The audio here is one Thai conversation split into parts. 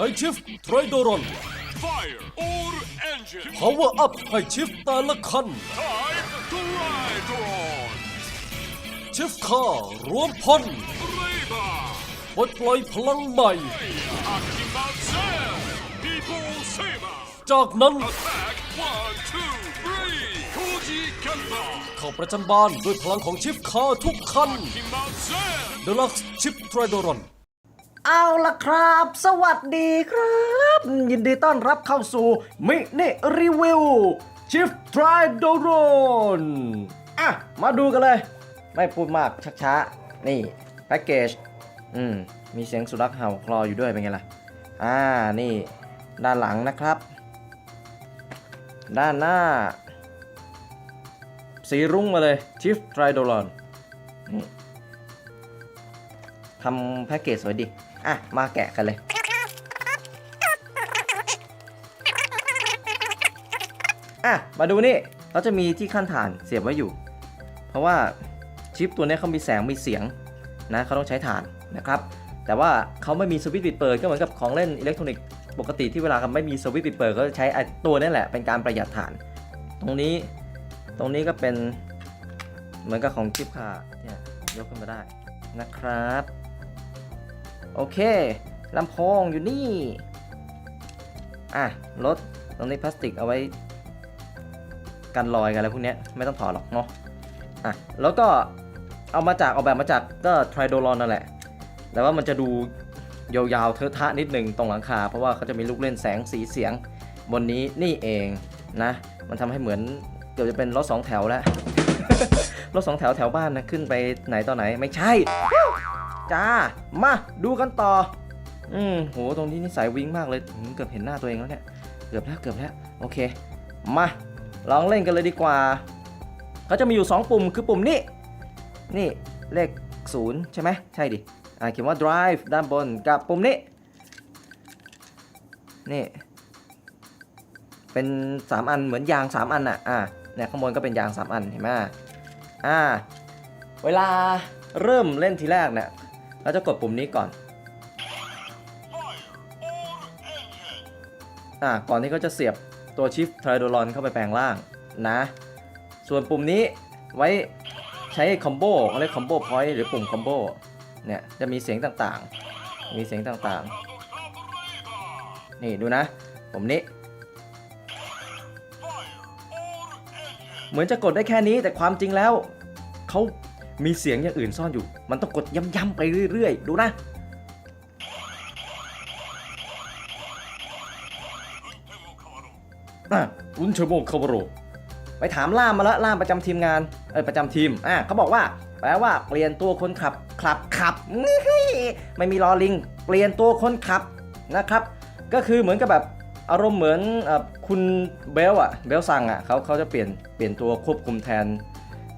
ช้ชิฟไทรโดรอน Fire or engine. Power Up ให้ชิฟแต่ละคัน Time to ride on. ชิฟคาร์รวมพล Reba. ปลดปล่อยพลังใหม่ Akibat Cell. People Saber. จากนั้น Attack one, two, three. Koji Kemba. เข้าประจันบานด้วยพลังของชิฟคาร์ทุกคัน Akibat Cell. Deluxe ชิฟไทรโดรอน เอาละครับ สวัสดีครับ ยินดีต้อนรับเข้าสู่มินิรีวิวชิฟทริโดรนอะ มาดูกันเลย ไม่พูดมากชักช้า นี่ แพ็กเกจ อืม มีเสียงสุนัขเห่าคลออยู่ด้วยเป็นไงล่ะ อ่า นี่ ด้านหลังนะครับ ด้านหน้า สีรุ้งมาเลยชิฟทริโดรนทำแพ็กเกจสวยดี อะ มาแกะกันเลย อะ มาดูนี่เขาจะมีที่ขั้นฐานเสียบไว้อยู่ เพราะว่าชิปตัวนี้เขามีแสงมีเสียงนะเขาต้องใช้ฐานนะครับแต่ว่าเขาไม่มีสวิตช์ปิดเปิดก็เหมือนกับของเล่นอิเล็กทรอนิกส์ปกติที่เวลาเขาไม่มีสวิตช์ปิดเปิดก็จะใช้ไอ้ตัวนี้แหละเป็นการประหยัดฐาน ตรงนี้ตรงนี้ก็เป็นเหมือนกับของชิปค่ะเนี่ยยกขึ้นมาได้นะครับ โอเคลำโพงอยู่นี่ อะรถตรงนี้พลาสติกเอาไว้ กันรอยกันอะไรพวกเนี้ยไม่ต้องถอดหรอกเนาะอะแล้วก็เอามาจากเอาแบบมาจากก็ไทรโดรอนนั่นแหละ แต่ว่ามันจะดูยาวๆเทอะทะนิดหนึ่งตรงหลังคา เพราะว่าเขาจะมีลูกเล่นแสงสีเสียง บนนี้นี่เองนะ มันทำให้เหมือนเกือบจะเป็นรถสองแถวแล้ว รถสองแถวแถวบ้านนะขึ้นไปไหนต่อไหนไม่ใช่ จ้า มาดูกันต่อ อืมโหตรงนี้นี่สายวิ้งมากเลยเกือบเห็นหน้าตัวเองแล้วเนี่ย เกือบแล้วเกือบแล้ว โอเค มาลองเล่นกันเลยดีกว่าก็จะมีอยู่ 2 ปุ่มคือปุ่มนี้ นี่เลข 0 ใช่ไหมใช่ดิอ่าเขียนว่า drive ด้านบนกับปุ่มนี้ นี่ เป็น 3 อันเหมือนยาง 3 อันอะอ่าเนี่ยข้างบนก็เป็นยาง 3 อันเห็นไหมอ่า เวลาเริ่มเล่นทีแรกเนี่ย เราจะกดปุ่มนี้ก่อน อ่า ก่อนที่เขาจะเสียบตัวชิฟไทรโดรอนเข้าไปแปลงร่างนะ ส่วนปุ่มนี้ไว้ใช้คอมโบเขาเรียกคอมโบพอยต์หรือปุ่มคอมโบเนี่ย จะมีเสียงต่างๆ มีเสียงต่างๆ นี่ดูนะ ปุ่มนี้ เหมือนจะกดได้แค่นี้แต่ความจริงแล้วเขา มีเสียงอย่างอื่นซ่อนอยู่ มันต้องกดย้ำๆไปเรื่อยๆ ดูนะ อะอุนเชโมคาบโรไปถามล่ามมาแล้วล่ามประจำทีมงาน เออประจำทีม อะเขาบอกว่า แปลว่าเปลี่ยนตัวคนขับ ขับขับ ไม่มีลอลิง เปลี่ยนตัวคนขับนะครับ ก็คือเหมือนกับแบบอารมณ์เหมือนอคุณเบลอะเบลซังอะเขาเขาจะเปลี่ยนเปลี่ยนตัวควบคุมแทน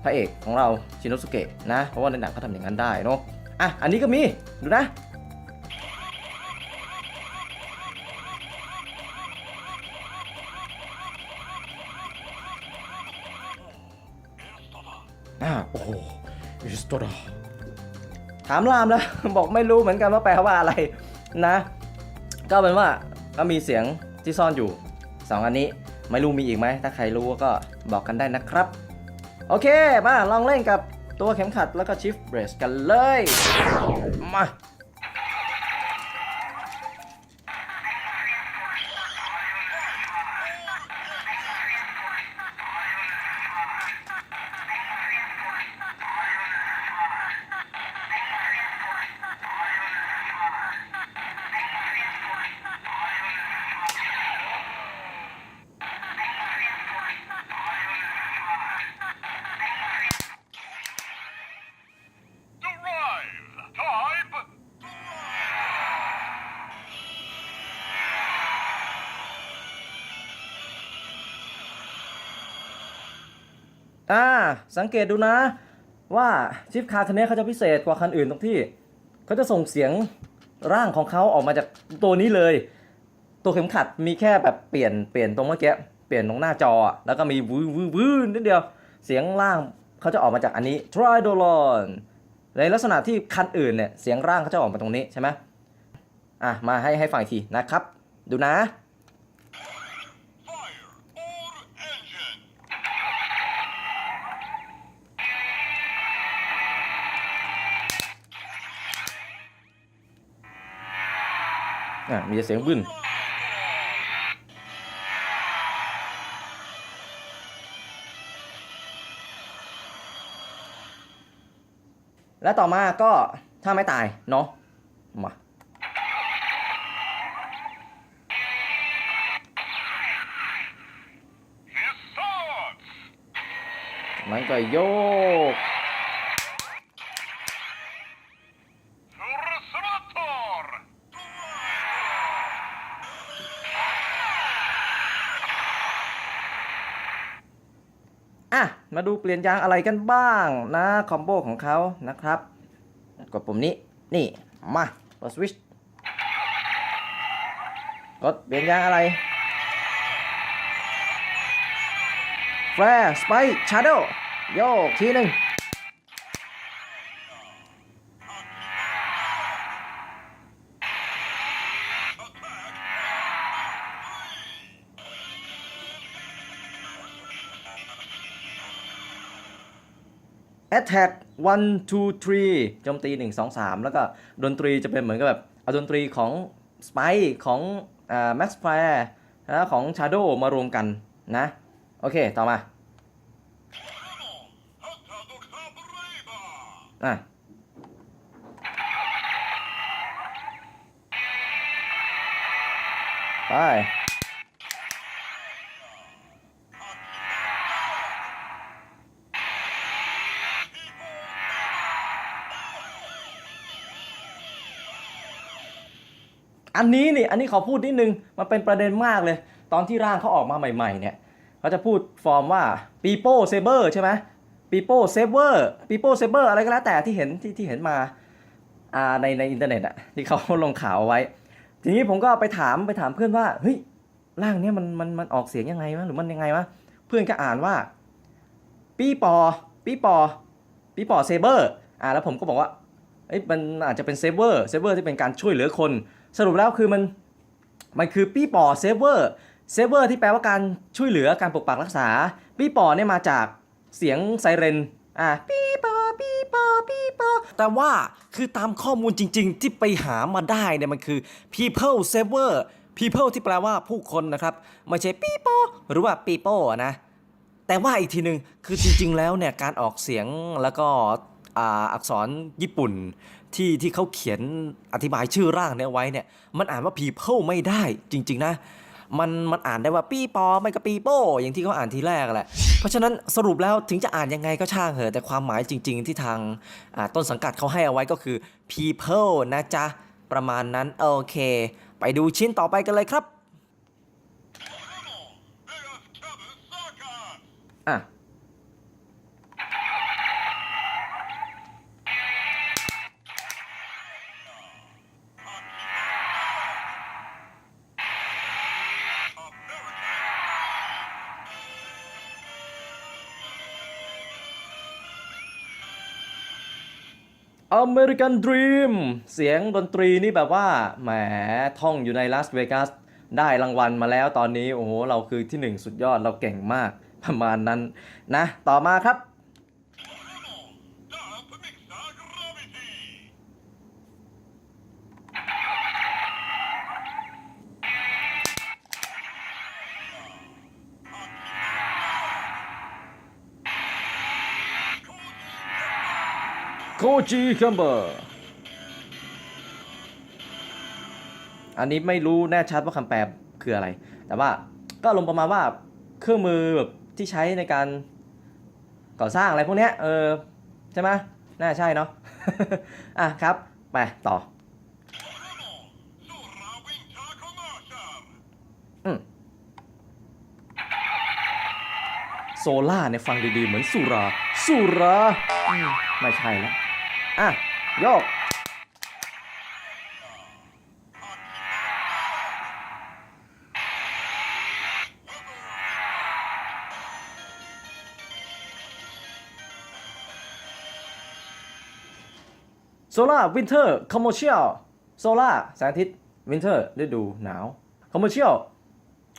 พระเอกของเราชินโนสุเกะนะ เพราะว่าในหนังเขาทำอย่างนั้นได้เนาะอะอันนี้ก็มีดูนะอ่าโอ้โหอิสตดาถามรามแล้ว บอกไม่รู้เหมือนกันว่าแปลว่าอะไรนะ ก็เป็นว่าก็มีเสียงที่ซ่อนอยู่ 2 อันนี้ ไม่รู้มีอีกไหม ถ้าใครรู้ก็บอกกันได้นะครับ โอเค มาลองเล่นกับตัวเข็มขัดแล้วก็ชิฟเบรสกันเลย มา อ่า สังเกตดูนะ ว่าชิฟคาร์คันนี้เขาจะพิเศษกว่าคันอื่นตรงที่เขาจะส่งเสียงร่างของเขาออกมาจากตัวนี้เลย ตัวเข็มขัดมีแค่แบบเปลี่ยนเปลี่ยนตรงเมื่อกี้เปลี่ยนตรงหน้าจอแล้วก็มีวื้อวื้อวื้อนิดเดียว เสียงร่างเขาจะออกมาจากอันนี้ t r i d o l o n ในลักษณะที่คันอื่นเนี่ยเสียงร่างเขาจะออกมาตรงนี้ใช่ไหมอะมาให้ให้ฟังอีกทีนะครับ ดูนะ อะมีเสียงบึ้นและต่อมาก็ถ้าไม่ตายเนาะมา His thoughts. มันก็โยก Transformator. อะ มาดูเปลี่ยนยางอะไรกันบ้างนะคอมโบของเขานะครับ กดปุ่มนี้นี่มากดสวิชกดเปลี่ยนยางอะไรแฟร์สไปชาร์โดโยกทีหนึ่ง Attack one two three โจมตี 1 2 3 แล้วก็ดนตรีจะเป็นเหมือนกับแบบ เอาดนตรีของ s p i ของอ่า Max f i r e แล้วของ Shadow มารวมกันนะ โอเค ต่อมาอะไป อันนี้นี่อันนี้ขอพูดนิดนึงมันเป็นประเด็นมากเลย ตอนที่ร่างเขาออกมาใหม่ ๆ เนี่ยเขาจะพูดฟอร์มว่าปีโป้เซเบอร์ใช่ไหมปีโป้เซเบอร์ปีโป้เซเบอร์อะไรก็แล้วแต่ที่เห็นที่ที่เห็นมาในในอินเทอร์เน็ตอะที่เขาลงข่าวเอาไว้ ทีนี้ผมก็ไปถามไปถามเพื่อนว่าเฮ้ยร่างเนี้ยมันมันมันออกเสียงยังไงวะหรือมันยังไงวะเพื่อนก็อ่านว่าปีปอปีปอปีปอเซเบอร์อ่าแล้วผมก็บอกว่าเอ้ยมันอาจจะเป็นเซเวอร์เซเวอร์ที่เป็นการช่วยเหลือคน สรุปแล้วคือมันมันคือปีปอเซเวอร์เซเวอร์ที่แปลว่าการช่วยเหลือการปกปักรักษา ปีปอเนี่ยมาจากเสียงไซเรนอ่าปีปอปีปอปีปอแต่ว่าคือตามข้อมูลจริง ๆ ที่ไปหามาได้เนี่ยมันคือ people saver people ที่แปลว่าผู้คนนะครับไม่ใช่ปีปอหรือว่าปีโป้นะแต่ว่าอีกทีหนึ่งคือจริง ๆ แล้วเนี่ยการออกเสียงแล้วก็ออักษรญี่ปุ่น ที่ที่เขาเขียนอธิบายชื่อร่างเนี่ยไว้เนี่ยมันอ่านว่า people ไม่ได้จริง ๆ นะ มันมันอ่านได้ว่าปีปอไม่ก็ปีโป้อย่างที่เขาอ่านทีแรกแหละ เพราะฉะนั้นสรุปแล้วถึงจะอ่านยังไงก็ช่างเหอะแต่ความหมายจริง ๆ ที่ทางต้นสังกัดเขาให้เอาไว้ก็คือ people นะจ๊ะ ประมาณนั้นโอเค ไปดูชิ้นต่อไปกันเลยครับ American Dream เสียงดนตรีนี่แบบว่าแหมท่องอยู่ในลาสเวกัสได้รางวัลมาแล้วตอนนี้ โอ้โห เราคือที่หนึ่งสุดยอดเราเก่งมากประมาณนั้นนะ ต่อมาครับ คจิคัมเบอร์อันนี้ไม่รู้แน่ชัดว่าคำแปลคืออะไร แต่ว่าก็ลงประมาณว่าเครื่องมือแบบที่ใช้ในการก่อสร้างอะไรพวกเนี้ยเออใช่ไหมน่าใช่เนาะอะครับ ไป ต่ออโซล่าเนี่ยฟังดีๆ เหมือนสุรา สุรา ไม่ใช่แล้ว อะโยกโซล่าวินเทอร์คอมเมอร์เชียลโซล่าแสงอาทิตย์วินเทอร์ฤดูหนาวคอมเมอร์เชียล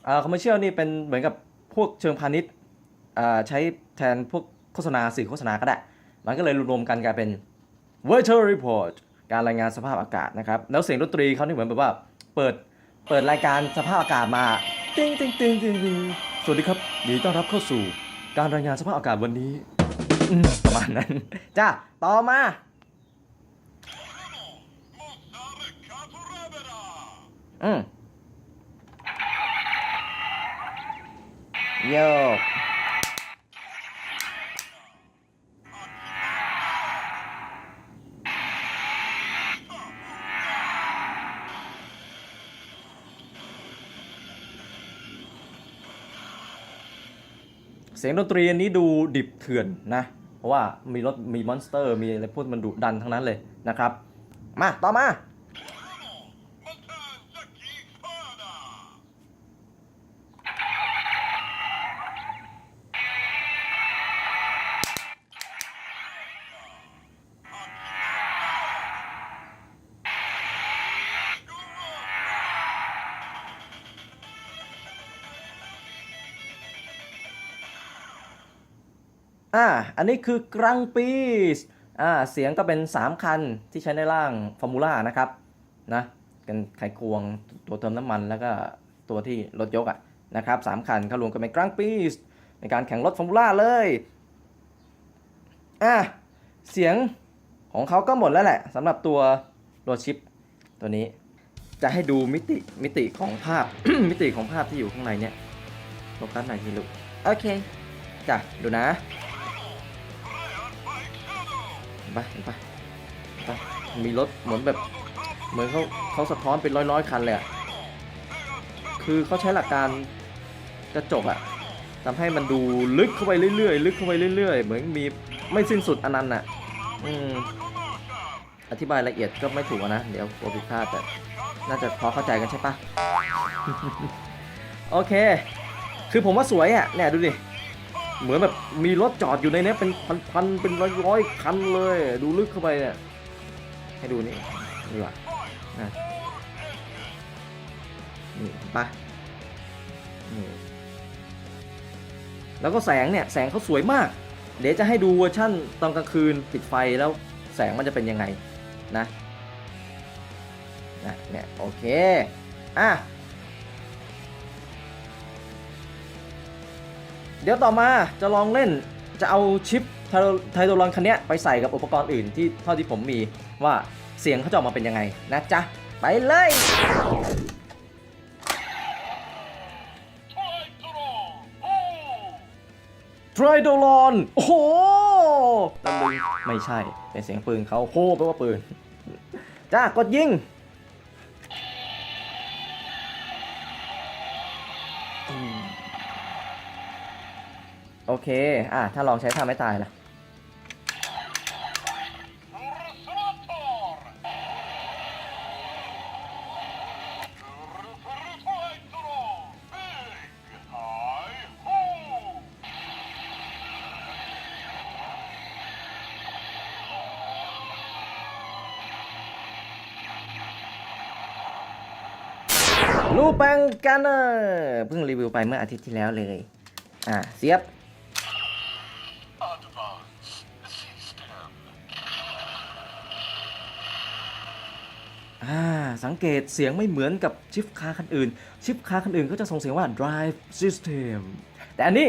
อ่าคอมเมอร์เชียลนี่เป็นเหมือนกับพวกเชิงพาณิชย์อ่าใช้แทนพวกโฆษณาสื่อโฆษณาก็ได้ มันก็เลยรวมกันกลายเป็น Weather Report การรายงานสภาพอากาศนะครับ แล้วเสียงดนตรีเขานี่เหมือนแบบว่า เปิด เปิดรายการสภาพอากาศมา ติ้งติ้งติ้งติ้งติ้งสวัสดีครับยินดีต้อนรับเข้าสู่ การรายงานสภาพอากาศวันนี้อืมประมาณนั้น จ้า ต่อมา อืมโยก สียงดนตรีอันนี้ดูดิบเถื่อนนะ เพราะว่ามีรถมีมอนสเตอร์มีอะไรพวกมันดุดันทั้งนั้นเลยนะครับ มาต่อมา อ่าอันนี้คือกรังปีสอ่าเสียงก็เป็น 3 คันที่ใช้ในร่างฟอร์มูล่านะครับนะกันไขควงตัวเติมน้ำมันแล้วก็ตัวที่รถยกอะนะครับสามคันเข้ารวมกันเป็นกรังปีสในการแข่งรถฟอร์มูล่าเลยอะเสียงของเขาก็หมดแล้วแหละสำหรับตัวโรชิปตัวนี้จะให้ดูมิติมิติของภาพ มิติของภาพที่อยู่ข้างในเนี่ยโฟกัสหน่อยทีลูกโอเคจ้ะดูนะเห็น ปะเห็นปะปะมีรถเหมือนแบบ เหมือนเขาเขาสะท้อนเป็นร้อยร้อยๆคันเลยอะคือเขาใช้หลักการกระจกอะทำให้มันดูลึกเข้าไปเรื่อยๆ ลึกเข้าไปเรื่อยๆ เหมือนมีไม่สิ้นสุดอนันต์อะอืมอธิบายละเอียดก็ไม่ถูกนะ เดี๋ยวกลัวผิดพลาดแต่น่าจะพอเข้าใจกันใช่ปะ โอเค คือผมว่าสวยอะเนี่ยดูดิ เหมือนแบบมีรถจอดอยู่ในนี้เป็นพันๆเป็นร้อยๆคันเลย ดูลึกเข้าไปเนี่ยให้ดูนี่ดีกว่านะนี่ปะนี่แล้วก็แสงเนี่ยแสงเขาสวยมาก เดี๋ยวจะให้ดูเวอร์ชั่นตอนกลางคืนปิดไฟแล้วแสงมันจะเป็นยังไงนะนะเนี่ยโอเคอะ เดี๋ยวต่อมาจะลองเล่นจะเอาชิปไทโรไทโรอนคันนี้ไปใส่กับอุปกรณ์อื่นที่เท่าที่ผมมีว่าเสียงเขาจะออกมาเป็นยังไงนะจ๊ะ ไปเลยไทรโดลอนโอ้โหตะลึงไม่ใช่ เป็นเสียงปืนเขาโฮแปลว่าปืน จ้ากดยิง เค อะ ถ้าลองใช้ท่าไม่ตายล่ะ ลูแปงกันเนอร์เพิ่งรีวิวไปเมื่ออาทิตย์ที่แล้วเลย อะเสียบ อ่า สัง เกตเสียงไม่เหมือนกับชิฟคาร์คันอื่น ชิฟคาร์คันอื่นก็จะส่งเสียงว่า drive system แต่อันนี้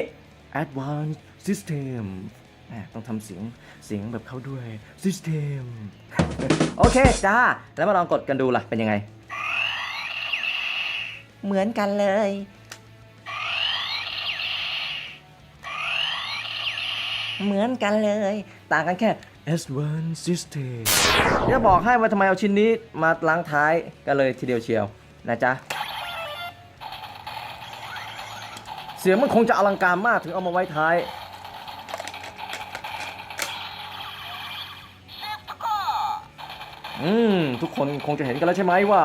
advanced system ต้องทำเสียงเสียงแบบเขาด้วย system โอเคจ้า แล้วมาลองกดกันดูล่ะ เป็นยังไง เหมือนกันเลย เหมือนกันเลย ต่างกันแค่ S1 System เดี๋ยวบอกให้ว่าทำไมเอาชิ้นนี้มาล้างท้ายกันเลยทีเดียวเชียวนะจ๊ะ เสียงมันคงจะอลังการมากถึงเอามาไว้ท้าย อืม ทุกคนคงจะเห็นกันแล้วใช่ไหมว่า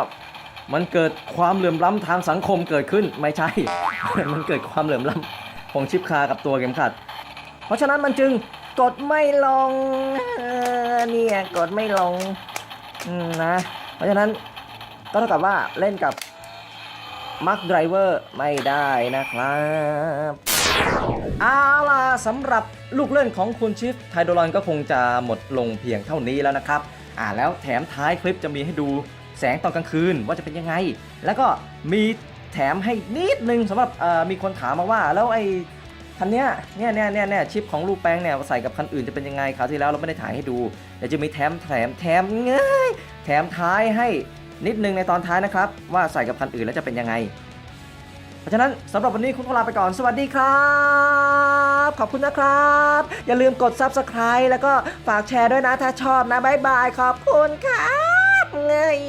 มันเกิดความเหลื่อมล้ำทางสังคมเกิดขึ้นไม่ใช่ มันเกิดความเหลื่อมล้ำของชิปคากับตัวเข็มขัด เพราะฉะนั้นมันจึง กดไม่ลงเนี่ยกดไม่ลงนะ เพราะฉะนั้นก็เท่ากับว่าเล่นกับมาร์คไดรเวอร์ไม่ได้นะครับเอาล่ะสำหรับลูกเล่นของคุณชิฟไทโดรอนก็คงจะหมดลงเพียงเท่านี้แล้วนะครับอ่าแล้วแถมท้ายคลิปจะมีให้ดูแสงตอนกลางคืนว่าจะเป็นยังไง แล้วก็มีแถมให้นิดนึงสำหรับเอ่อมีคนถามมาว่าแล้วไอ คันเนี้ยเนี่ยเนี่ยเนี่ยเนี่ยชิปของลูกแป้งเนี่ยใส่กับคันอื่นจะเป็นยังไงคราวที่แล้วเราไม่ได้ถ่ายให้ดูเดี๋ยวจะมีแถมแถมแถมเงยแถมท้ายให้นิดนึงในตอนท้ายนะครับ ว่าใส่กับคันอื่นแล้วจะเป็นยังไง เพราะฉะนั้นสำหรับวันนี้คุณต้องลาไปก่อนสวัสดีครับ ขอบคุณนะครับ อย่าลืมกด Subscribe แล้วก็ฝากแชร์ด้วยนะถ้าชอบนะบ๊ายบายขอบคุณครับเงย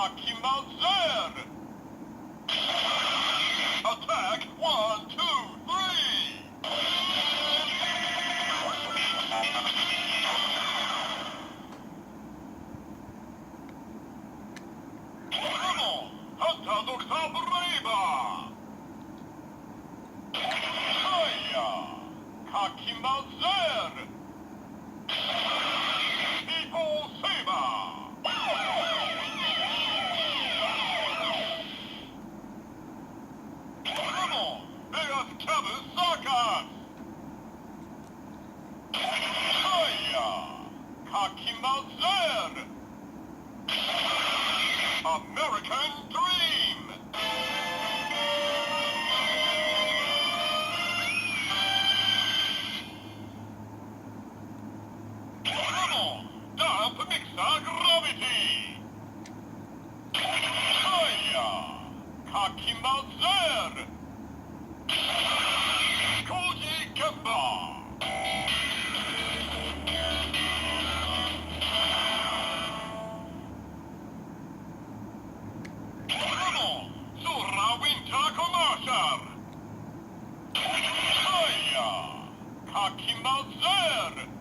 Hakim Mount Laird! American Hakim Malzer!